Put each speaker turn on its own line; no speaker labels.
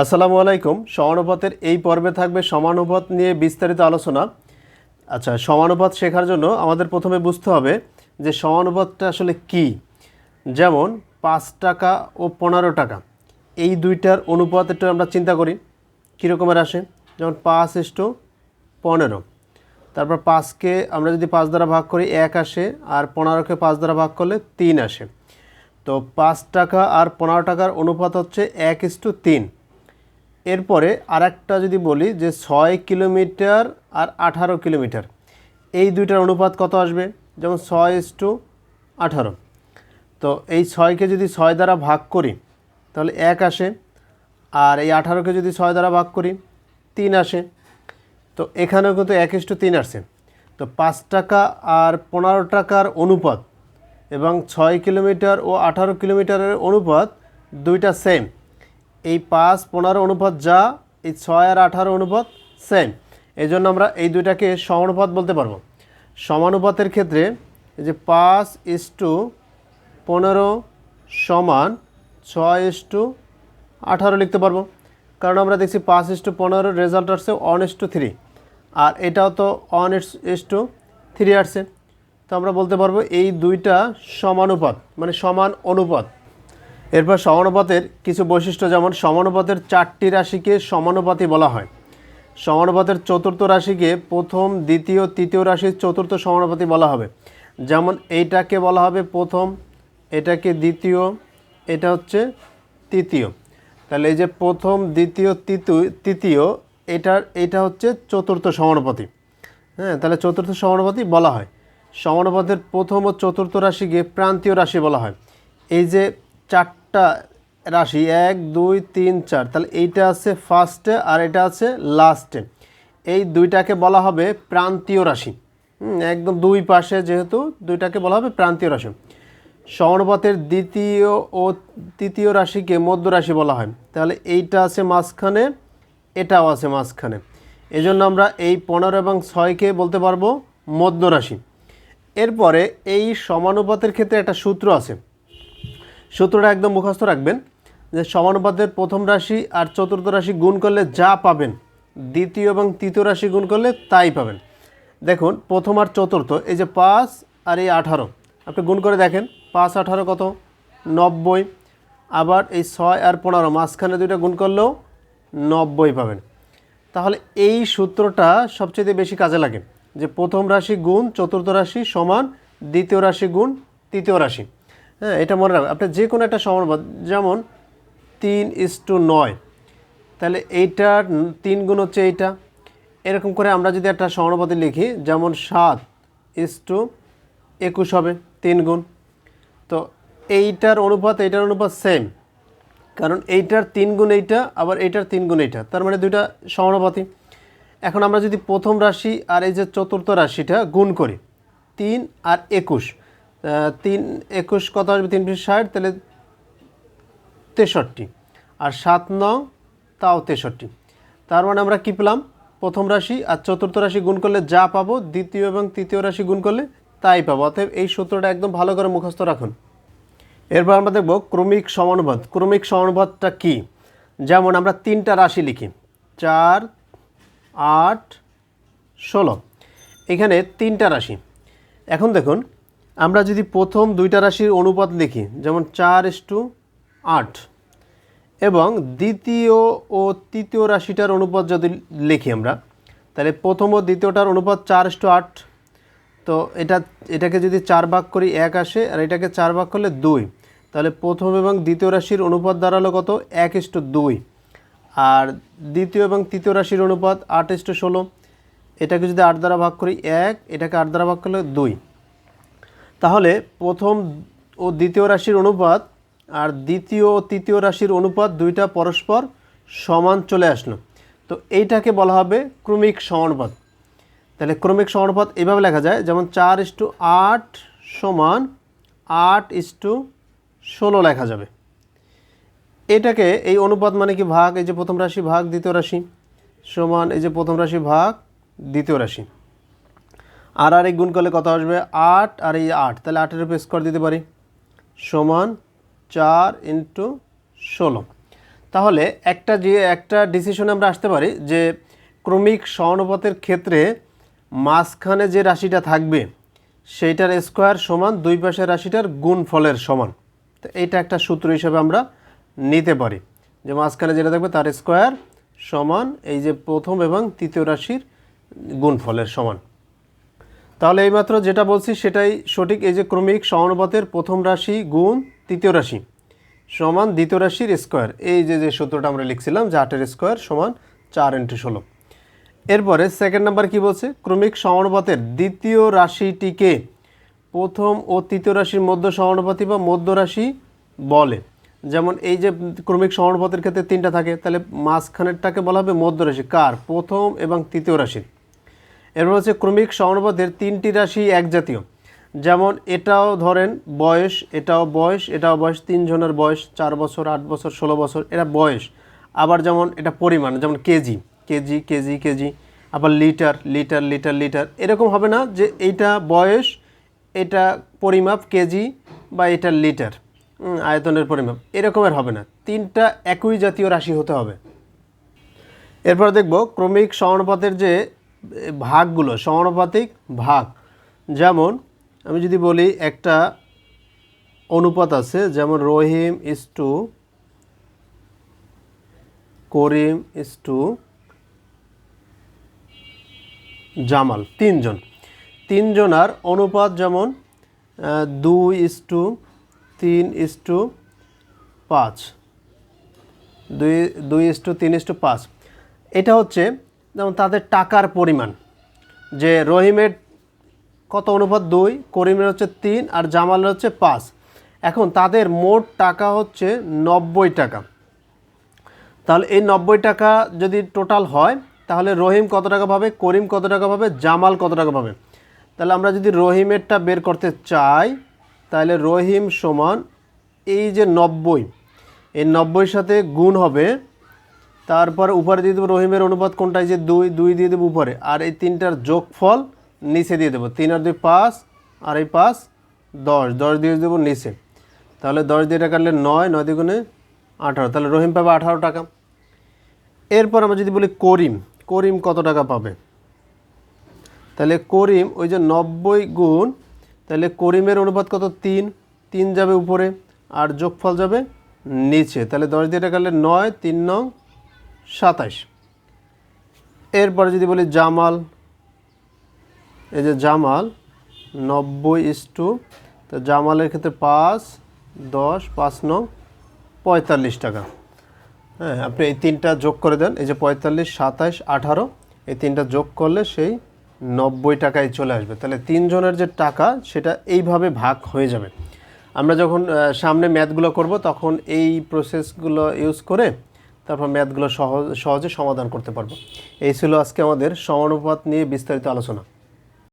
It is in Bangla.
আসসালামু আলাইকুম। সমানুপাতের এই পর্বে থাকবে সমানুপাত নিয়ে বিস্তারিত আলোচনা। আচ্ছা সমানুপাত শেখার জন্য আমাদের প্রথমে বুঝতে হবে যে সমানুপাতটা আসলে কি। যেমন, পাঁচ টাকা ও পনেরো টাকা। এই দুইটার অনুপাত একটু আমরা চিন্তা করি কীরকমের আসে? যেমন পাঁচ ইস্টু পনেরো। তারপর পাঁচকে আমরা যদি পাঁচ দ্বারা ভাগ করি, এক আসে, আর পনেরোকে পাঁচ দ্বারা ভাগ করলে তিন আসে। তো পাঁচ টাকা আর পনেরো টাকার অনুপাত হচ্ছে এক ইস্টু তিন। এরপরে আরেকটা যদি বলি যে ছয় কিলোমিটার আর আঠারো কিলোমিটার, এই দুইটার অনুপাত কত আসবে? যেমন ছয় ইস টু আঠারো। তো এই ছয়কে যদি ছয় দ্বারা ভাগ করি, তাহলে এক আসে। আর এই আঠারোকে যদি ছয় দ্বারা ভাগ করি, তিন আসে। তো এখানেও কিন্তু এক ইস টু তিন আসে তো পাঁচ টাকা আর পনেরো টাকার অনুপাত এবং ছয় কিলোমিটার ও আঠারো কিলোমিটারের অনুপাত দুইটা সেম এই পাঁচ পনেরো অনুপাত যা, এই ছয় আর আঠারো অনুপাত সেম এই জন্য আমরা এই দুইটাকে সমানুপাত বলতে পারব। সমানুপাতের ক্ষেত্রে এই যে পাঁচ ইস টু পনেরো সমান ছয় ইস টু আঠারো লিখতে পারব। কারণ আমরা দেখছি পাঁচ ইস টু পনেরোর রেজাল্ট আসছে ওয়ান ইস টু থ্রি আর এটাও তো ওয়ান ইস টু থ্রি আসছে। তো আমরা বলতে পারব এই দুইটা সমানুপাত মানে সমান অনুপাত। এরপর সমানুপাতের কিছু বৈশিষ্ট্য যেমন সমানুপাতের চারটি রাশিকে সমানুপাতি বলা হয়। সমানুপাতের চতুর্থ রাশিকে প্রথম, দ্বিতীয়, তৃতীয় রাশির চতুর্থ সমানুপাতি বলা হবে। যেমন এইটাকে বলা হবে প্রথম, এটাকে দ্বিতীয়, এটা হচ্ছে তৃতীয়। তাহলে এই যে প্রথম, দ্বিতীয় তৃতীয় তৃতীয় এটার এটা হচ্ছে চতুর্থ সমানুপাতি। হ্যাঁ তাহলে চতুর্থ সমানুপাতি বলা হয়। সমানুপাতের প্রথম ও চতুর্থ রাশিকে প্রান্তীয় রাশি বলা হয়। এই যে চারটা রাশি, এক, দুই, তিন, চার। তাহলে এইটা আছে ফার্স্টে আর এটা আছে লাস্টে এই দুইটাকে বলা হবে প্রান্তীয় রাশি। একদম দুই পাশে যেহেতু দুইটাকে বলা হবে প্রান্তীয় রাশি। সমানুপাতের দ্বিতীয় ও তৃতীয় রাশিকে মধ্য রাশি বলা হয়। তাহলে এইটা আছে মাঝখানে, এটাও আছে মাঝখানে। এই জন্য আমরা এই পনেরো এবং ছয়কে বলতে পারব মধ্য রাশি। এরপরে এই সমানুপাতের ক্ষেত্রে একটা সূত্র আছে। সূত্রটা একদম মুখস্থ রাখবেন, যে সমানুপাতের প্রথম রাশি আর চতুর্থ রাশি গুণ করলে যা পাবেন, দ্বিতীয় এবং তৃতীয় রাশি গুণ করলে তাই পাবেন। দেখুন, প্রথম আর চতুর্থ, এই যে পাঁচ আর এই আঠারো, আপনি গুণ করে দেখেন, পাঁচ, আঠারো কত? নব্বই, আবার এই ছয় আর পনেরো, মাঝখানে দুইটা গুণ করলেও নব্বই পাবেন। তাহলে এই সূত্রটা সবচেয়ে বেশি কাজে লাগে, যে প্রথম রাশি গুণ, চতুর্থ রাশি সমান, দ্বিতীয় রাশি গুণ, তৃতীয় রাশি। হ্যাঁ এটা মনে রাখবেন। আপনি যে কোনো একটা সমানুপাত যেমন তিন ইস টু নয়, তাহলে এইটার তিন গুণ হচ্ছে এইটা। এরকম করে আমরা যদি একটা সমানুপাতি লিখি, যেমন সাত ইস টু একুশ হবে, তিন গুণ। তো এইটার অনুপাত এইটার অনুপাত সেম কারণ এইটার তিন গুণ এইটা, আবার এইটার তিন গুণ এইটা। তার মানে দুইটা সমানুপাতি এখন আমরা যদি প্রথম রাশি আর এই যে চতুর্থ রাশিটা গুণ করি, তিন আর একুশ তিন, একুশ কত আসবে? তিন বিশ ষাট, তাহলে তেষট্টি। আর সাত নং, তাও তেষট্টি। তার মানে আমরা কী পেলাম? প্রথম রাশি আর চতুর্থ রাশি গুণ করলে যা পাবো, দ্বিতীয় এবং তৃতীয় রাশি গুণ করলে তাই পাবো। অতএব এই সূত্রটা একদম ভালো করে মুখস্থ রাখুন। এরপর আমরা দেখব ক্রমিক সমানুপাত। ক্রমিক সমানুপাতটা কি? যেমন আমরা তিনটা রাশি লিখি। চার, আট, ষোলো। এখানে তিনটা রাশি। এখন দেখুন আমরা যদি প্রথম দুইটা রাশির অনুপাত লিখি, যেমন চার এস টু আট, এবং দ্বিতীয় ও তৃতীয় রাশিটার অনুপাত যদি লিখি আমরা, তাহলে প্রথম ও দ্বিতীয়টার অনুপাত চার এস টু আট। তো এটা, এটাকে যদি চার ভাগ করি এক আসে, আর এটাকে চার ভাগ করলে দুই। তাহলে প্রথম এবং দ্বিতীয় রাশির অনুপাত দাঁড়াল কত? এক ইস্টু দুই। আর দ্বিতীয় এবং তৃতীয় রাশির অনুপাত আট ইস্টু ষোলো। এটাকে যদি আট দ্বারা ভাগ করি এক, এটাকে আট দ্বারা ভাগ করলে দুই। তাহলে প্রথম ও দ্বিতীয় রাশির অনুপাত আর দ্বিতীয় ও তৃতীয় রাশির অনুপাত দুইটা পরস্পর সমান চলে আসলো। তো এইটাকে বলা হবে ক্রমিক সমানুপাত। তাহলে ক্রমিক সমানুপাত এভাবে লেখা যায়, যেমন চার ইস্টু আট সমান আট ইস্টু ষোলো লেখা যাবে। এটাকে এই অনুপাত মানে কি ভাগ? এই যে প্রথম রাশি ভাগ দ্বিতীয় রাশি সমান এই যে প্রথম রাশি ভাগ দ্বিতীয় রাশি। আর আর গুণ করলে কত আসবে? আট আর এই আট, তাহলে আটের উপর স্কোয়ার দিতে পারি। সমান চার ইন্টু ষোলো। তাহলে একটা যে, একটা ডিসিশনে আমরা আসতে পারি যে, ক্রমিক সমানুপাতের ক্ষেত্রে মাঝখানে যে রাশিটা থাকবে, সেইটার স্কোয়ার সমান দুই পাশের রাশিটার গুণফলের সমান। তো এইটা একটা সূত্র হিসেবে আমরা নিতে পারি যে, মাঝখানে যেটা থাকবে তার স্কোয়ার সমান এই যে প্রথম এবং তৃতীয় রাশির গুণফলের সমান। তাহলে এইমাত্র যেটা বলছি সেটাই সঠিক। এই যে ক্রমিক সমানুপাতের প্রথম রাশি গুণ তৃতীয় রাশি সমান দ্বিতীয় রাশির স্কোয়ার। এই যে যে সূত্রটা আমরা লিখছিলাম যে আটের স্কোয়ার সমান চার ইন্টু ষোলো। এরপরে সেকেন্ড নাম্বার কি বলছে? ক্রমিক সমানুপাতের দ্বিতীয় রাশিটিকে প্রথম ও তৃতীয় রাশির মধ্য সমানুপাতি বা মধ্য রাশি বলে। যেমন এই যে ক্রমিক সমানুপাতের ক্ষেত্রে তিনটা থাকে, তাহলে মাঝখানেরটাকে বলা হবে মধ্য রাশি। কার? প্রথম এবং তৃতীয় রাশির। এরপর হচ্ছে ক্রমিক সমানুপাতের তিনটি রাশি এক জাতীয় যেমন এটাও ধরেন বয়স, এটাও বয়স এটাও বয়স তিনজনের বয়স চার বছর, আট বছর, ষোলো বছর এটা বয়স। আবার যেমন এটা পরিমাণ, যেমন কেজি কেজি কেজি কেজি, আবার লিটার লিটার লিটার লিটার। এরকম হবে না যে এইটা বয়স, এটা পরিমাপ কেজি বা এটা লিটার আয়তনের পরিমাপ। এরকমের হবে না। তিনটা একই জাতীয় রাশি হতে হবে। এরপর দেখব ক্রমিক সমানুপাতের যে ভাগগুলো, সমানুপাতিক ভাগ। যেমন, আমি যদি বলি একটা অনুপাত আছে, যেমন Rahim is two Karim is two Jamal, তিনজন। তিনজনার অনুপাত যেমন দুই ইস টু, তিন ইস টু পাঁচ। দুই দুই ইস টু, তিন ইস টু পাঁচ। এটা হচ্ছে যেমন তাদের টাকার পরিমাণ। যে রহিমের কত অনুপাত? দুই। করিমের হচ্ছে তিন আর জামালের হচ্ছে পাঁচ। এখন তাদের মোট টাকা হচ্ছে নব্বই টাকা। তাহলে এই নব্বই টাকা যদি টোটাল হয়, তাহলে রহিম কত টাকা পাবে? করিম কত টাকা পাবে? জামাল কত টাকা পাবে? তাহলে আমরা যদি রহিমেরটা বের করতে চাই, তাহলে রহিম সমান এই যে নব্বই। এই নব্বইয়ের সাথে গুণ হবে তারপর উপরে দিয়ে দেবো রহিমের অনুপাত কোনটা এই যে দুই দুই দিয়ে দেবো উপরে। আর এই তিনটার যোগফল নিচে দিয়ে দেবো। তিন আর দুই পাঁচ, আর এই পাঁচ দশ। দশ দিয়ে দেবো নিচে। তাহলে দশ দিয়ে টাকা কাটলে নয় নয় দ্বিগুণে আঠারো। তাহলে রহিম পাবে আঠারো টাকা। এরপর আমরা যদি বলি করিম করিম কত টাকা পাবে? তাহলে করিম ওই যে নব্বই গুণ, তাহলে করিমের অনুপাত কত? তিন। তিন যাবে উপরে, আর যোগফল যাবে নিচে। তাহলে দশ দিয়ে কাটলে নয়, তিন নং সাতাশ। এরপরে যদি বলি জামাল, এই যে জামাল, নব্বই ইস টু তো জামালের ক্ষেত্রে পাঁচ, দশ, পাঁচ নং পঁয়তাল্লিশ টাকা। হ্যাঁ আপনি এই তিনটা যোগ করে দেন, এই যে পঁয়তাল্লিশ, সাতাশ, আঠারো, এই তিনটা যোগ করলে সেই নব্বই টাকায় চলে আসবে। তাহলে তিনজনের যে টাকা, সেটা এইভাবে ভাগ হয়ে যাবে। আমরা যখন সামনে ম্যাথগুলো করব, তখন এই প্রসেসগুলো ইউজ করে তারপর ম্যাথগুলো সহজ সহজে সমাধান করতে পারব। এই ছিল আজকে আমাদের সমানুপাত নিয়ে বিস্তারিত আলোচনা।